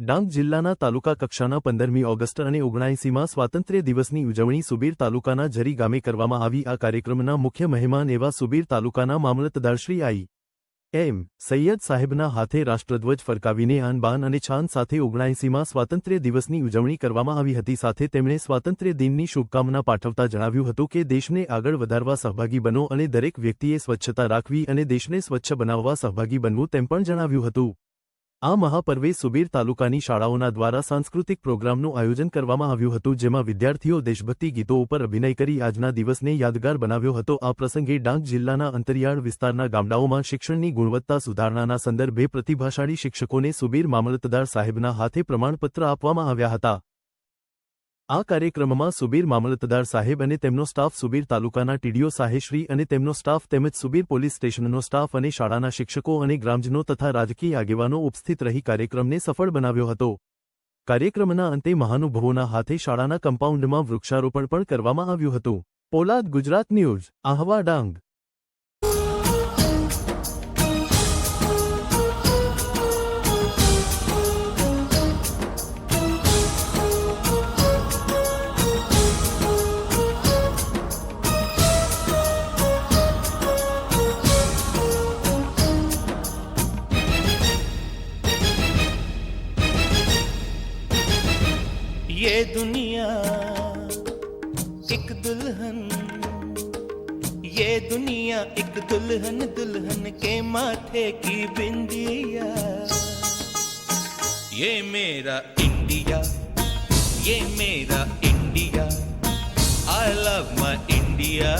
ડાંગ જિલ્લાના તાલુકા કક્ષાના પંદરમી ઓગસ્ટ અને ઓગણાએંસીમાં સ્વાતંત્ર્ય દિવસની ઉજવણી સુબીર તાલુકાના જરી ગામે કરવામાં આવી. આ કાર્યક્રમના મુખ્ય મહેમાન એવા સુબીર તાલુકાના મામલતદારશ્રી આઈ. એમ. સૈયદ સાહેબના હાથે રાષ્ટ્રધ્વજ ફરકાવીને આનબાન અને છાન સાથે ઓગણાએંસીમાં સ્વાતંત્ર્ય દિવસની ઉજવણી કરવામાં આવી હતી. સાથે તેમણે સ્વાતંત્ર્ય દિનની શુભકામના પાઠવતા જણાવ્યું હતું કે દેશને આગળ વધારવા સહભાગી બનો અને દરેક વ્યક્તિએ સ્વચ્છતા રાખવી અને દેશને સ્વચ્છ બનાવવા સહભાગી બનવું તેમ પણ જણાવ્યું હતું. આ મહાપર્વે સુબીર તાલુકાની શાળાઓના દ્વારા સાંસ્કૃતિક પ્રોગ્રામનું આયોજન કરવામાં આવ્યું હતું, જેમાં વિદ્યાર્થીઓ દેશભક્તિ ગીતો ઉપર અભિનય કરી આજના દિવસને યાદગાર બનાવ્યો હતો. આ પ્રસંગે ડાંગ જિલ્લાના અંતરિયાળ વિસ્તારના ગામડાઓમાં શિક્ષણની ગુણવત્તા સુધારણાના સંદર્ભે પ્રતિભાશાળી શિક્ષકોને સુબીર મામલતદાર સાહેબના હાથે પ્રમાણપત્ર આપવામાં આવ્યા હતા. આ કાર્યક્રમમાં સુબીર મામલતદાર સાહેબ અને તેમનો સ્ટાફ સુબીર તાલુકાના ટીડીઓ સાહેશ્રી અને તેમનો સ્ટાફ તેમજ સુબીર પોલીસ સ્ટેશનનો સ્ટાફ અને શાળાના શિક્ષકો અને ગ્રામજનો તથા રાજકીય આગેવાનો ઉપસ્થિત રહી કાર્યક્રમને સફળ બનાવ્યો હતો. કાર્યક્રમના અંતે મહાનુભાવોના હાથે શાળાના કમ્પાઉન્ડમાં વૃક્ષારોપણ પણ કરવામાં આવ્યું હતું. પોલાદ ગુજરાત ન્યૂઝ, આહવા ડાંગ. ये दुनिया एक दुल्हन, ये दुनिया एक दुल्हन दुल्हन के माथे की बिंदिया। ये मेरा इंडिया, ये मेरा India I love my India